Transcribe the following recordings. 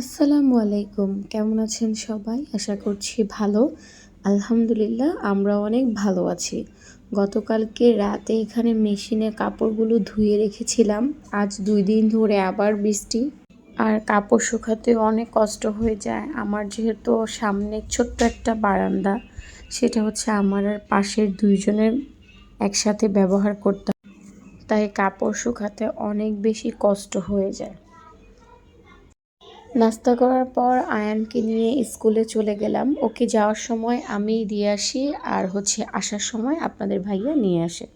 আসসালামু আলাইকুম। কেমন আছেন সবাই? আশা করছি ভালো। আলহামদুলিল্লাহ আমরা অনেক ভালো আছি। গতকালকে রাতে এখানে মেশিনে কাপড়গুলো ধুয়ে রেখেছিলাম। আজ দুই দিন ধরে আবার বৃষ্টি। আর কাপড় শুকাতে অনেক কষ্ট হয়ে যায়। আমার যেহেতু সামনে ছোট্ট একটা বারান্দা, সেটা হচ্ছে আমার আর পাশের দুইজনের একসাথে ব্যবহার করতে তাই কাপড় শুকাতে অনেক বেশি কষ্ট হয়ে যায়। নাস্তা করার পর আয়ানকে নিয়ে স্কুলে চলে গেলাম। ওকে যাওয়ার সময় আমি দিয়ে আসি আর হচ্ছে আসার সময় আপনাদের ভাইয়া নিয়ে আসে।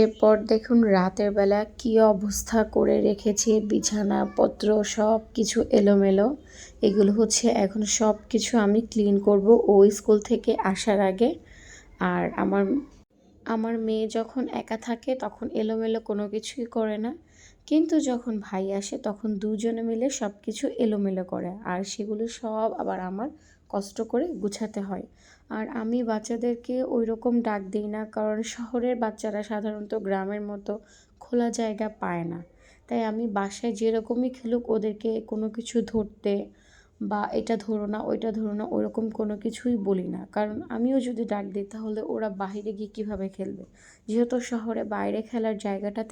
এরপর দেখুন রাতের বেলা কি অবস্থা করে রেখেছে, বিছানাপত্র সব কিছু এলোমেলো। এগুলো হচ্ছে এখন সব কিছু আমি ক্লিন করব ও স্কুল থেকে আসার আগে। আর আমার আমার মেয়ে যখন একা থাকে তখন এলোমেলো কোনো কিছুই করে না। কিন্তু যখন ভাই আসে তখন দুজনে মিলে সব কিছু এলোমেলো করে। আর সেগুলো সব আবার আমার কষ্ট করে গুছাতে হয়। আর আমি বাচ্চাদেরকে ওই রকম ডাক দিই না, কারণ শহরের বাচ্চারা সাধারণত গ্রামের মতো খোলা জায়গা পায় না। তাই আমি বাসায় যেরকমই খেলুক ওদেরকে কোনো কিছু ধরতে বা এটা ধরো না, ওইটা ধরো না, ওরকম কোনো কিছুই বলি না। কারণ আমিও যদি ডাক দিই, তাহলে ওরা বাইরে গিয়ে কীভাবে খেলবে? যেহেতু শহরে বাইরে খেলার জায়গাটা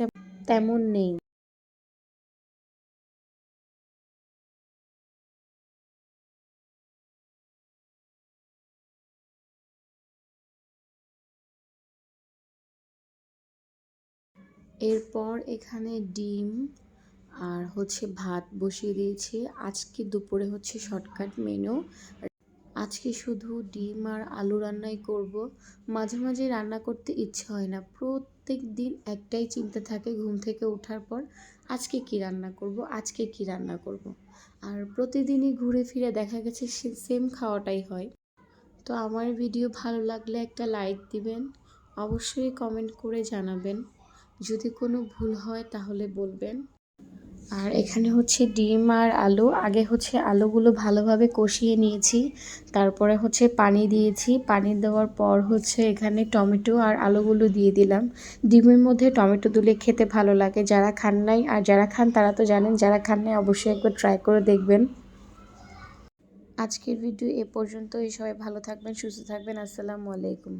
তেমন নেই। এরপর এখানে ডিম হচ্ছে ভাত বসিয়ে দিয়েছি। আজকে দুপুরে হচ্ছে শর্টকাট মেনু। আজকে শুধু ডিম আর আলু রান্নাই করব। মাঝে মাঝে রান্না করতে ইচ্ছে হয় না। প্রত্যেক দিন একটাই চিন্তা থাকে ঘুম থেকে ওঠার পর, আজকে কি রান্না করব, আজকে কি রান্না করব। আর প্রতিদিনই ঘুরে ফিরে দেখা গেছে সেম খাওয়াটাই হয়। তো আমার ভিডিও ভালো লাগলে একটা লাইক দিবেন, অবশ্যই কমেন্ট করে জানাবেন। যদি কোনো ভুল হয় তাহলে বলবেন। আর এখানে হচ্ছে ডিম আর আলু। আগে হচ্ছে আলুগুলো ভালোভাবে কষিয়ে নিয়েছি, তারপরে হচ্ছে পানি দিয়েছি। পানি দেওয়ার পর হচ্ছে এখানে টমেটো আর আলুগুলো দিয়ে দিলাম। ডিমের মধ্যে টমেটো দিলে খেতে ভালো লাগে। যারা খান নাই, আর যারা খান তারা তো জানেন, যারা খান নাই অবশ্যই একবার ট্রাই করে দেখবেন। আজকের ভিডিও এ পর্যন্তই। সবাই ভালো থাকবেন, সুস্থ থাকবেন। আসসালামু আলাইকুম।